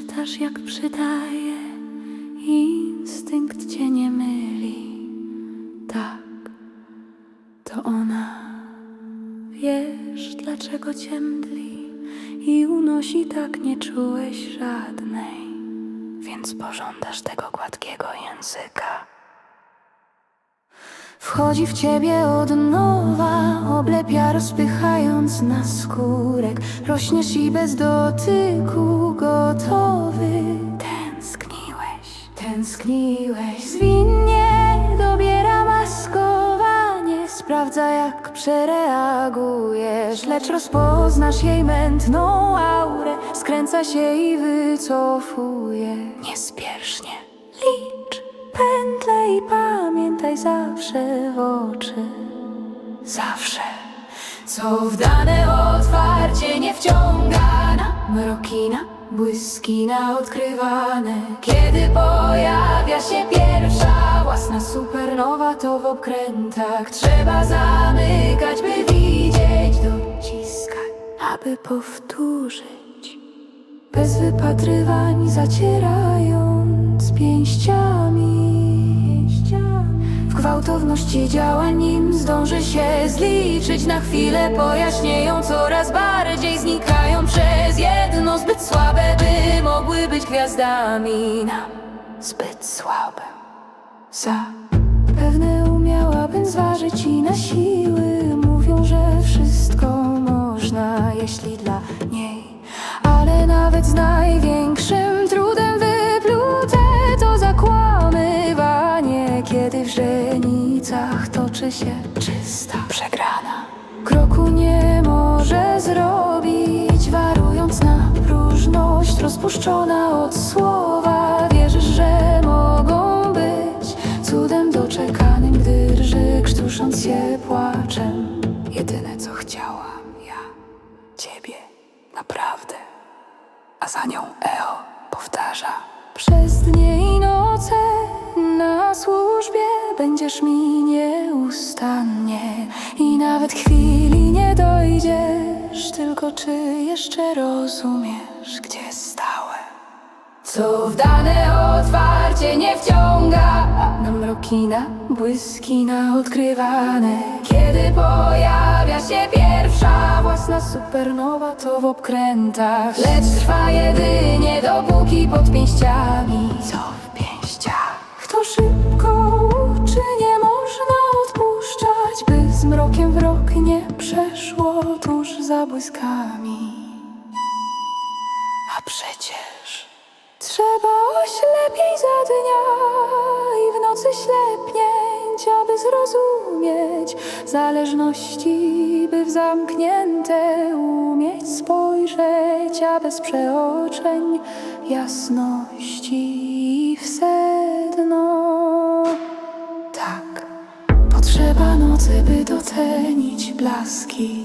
czytasz jak przydaje, instynkt cię nie myli. Tak, to ona. Wiesz, dlaczego cię mdli i unosi tak nie czułeś żadnej, więc pożądasz tego gładkiego języka. Wchodzi w ciebie od nowa, oblepia rozpychając na skórek. Rośniesz i bez dotyku gotowy. Tęskniłeś, tęskniłeś. Zwinnie dobiera maskowanie, sprawdza jak przereagujesz. Lecz rozpoznasz jej mętną aurę, skręca się i wycofuje. Niespiesznie licz pętle i pamiętaj zawsze oczy. Zawsze, co w dane otwarcie nie wciąga na mroki, na błyski, na odkrywane. Kiedy pojawia się pierwsza własna supernowa, to w okrętach trzeba zamykać, by widzieć, dociskać, aby powtórzyć. Bez wypatrywań zacierając pięściami W gwałtowności działań nim zdąży się zliczyć. Na chwilę pojaśnieją coraz bardziej Znikają przez jedno zbyt słabe By mogły być gwiazdami. Zbyt słabe. Zapewne umiałabym zważyć i na siły. Mówią, że wszystko można, jeśli dla niej. Ale nawet z największym toczy się. Czysta przegrana. Kroku nie może zrobić Warując na próżność Rozpuszczona od słowa. Wierzysz, że mogą być Cudem doczekanym, gdy drży Krztusząc się płaczem. Jedyne co chciałam ja Ciebie naprawdę. A za nią Eo powtarza. Przez dnie służbie Będziesz mi nieustannie. I nawet chwili nie dojdziesz Tylko czy jeszcze rozumiesz, gdzie stałem? Co w dane otwarcie nie wciąga. Na mroki, na błyski, na odkrywane Kiedy pojawia się pierwsza własna supernowa To w obkrętach. Lecz trwa jedynie dopóki pod pięściami. Co w pięściach? Szybko uczy, nie można odpuszczać By z mrokiem w rok nie przeszło tuż za błyskami. A przecież trzeba oślepień za dnia i w nocy ślepnięć, aby zrozumieć zależności, by w zamknięte umieć spojrzeć, a bez przeoczeń jasności ласки.